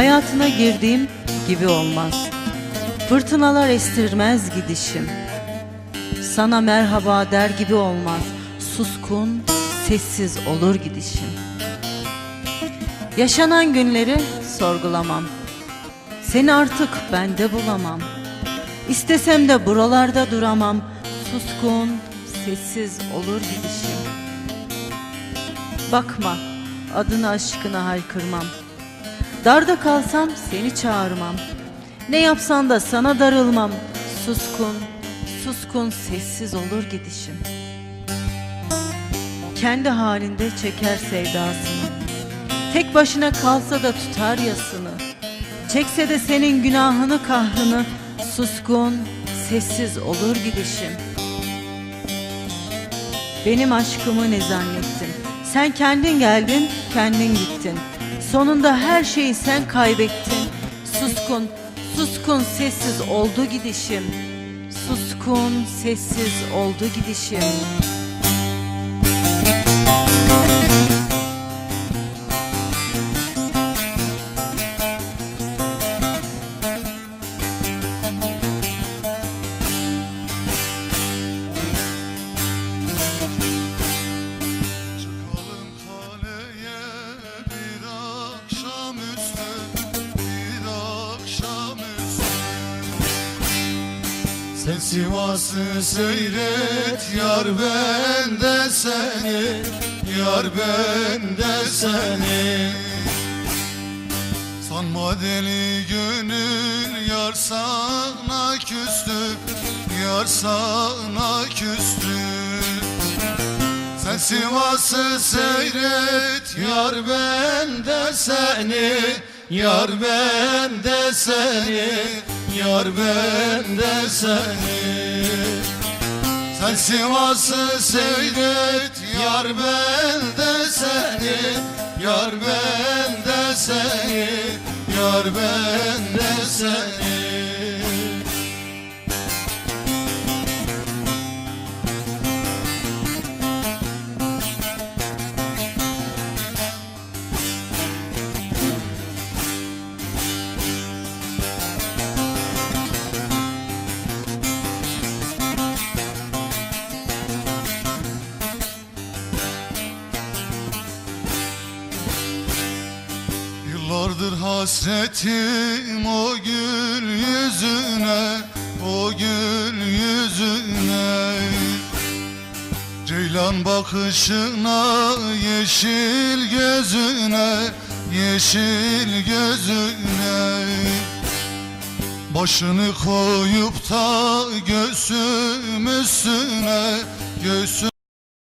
Hayatına girdiğim gibi olmaz. Fırtınalar estirmez gidişim. Sana merhaba der gibi olmaz. Suskun, sessiz olur gidişim. Yaşanan günleri sorgulamam. Seni artık bende bulamam. İstesem de buralarda duramam. Suskun, sessiz olur gidişim. Bakma, adını aşkına haykırmam. Darda kalsam seni çağırmam. Ne yapsan da sana darılmam. Suskun, suskun sessiz olur gidişim. Kendi halinde çeker sevdasını. Tek başına kalsa da tutar yasını. Çekse de senin günahını kahrını. Suskun, sessiz olur gidişim. Benim aşkımı ne zannettin? Sen kendin geldin, kendin gittin. Sonunda her şeyi sen kaybettin. Suskun, suskun sessiz oldu gidişim. Suskun sessiz oldu gidişim. Sen Sivas'ı seyret, yar ben de seni, yar ben de seni. Sanma deli gönül yar sana küstü, yar sana küstü. Sen Sivas'ı seyret Yar ben de seni Yar ben de seni Yar ben de seni. Sen Sivas'ı seyret Yar ben de seni. Yar ben de seni Yar ben de seni Yıllardır hasretim o gül yüzüne O gül yüzüne. Ceylan bakışına yeşil gözüne Yeşil gözüne. Başını koyup da göğsüm üstüne Göğsüm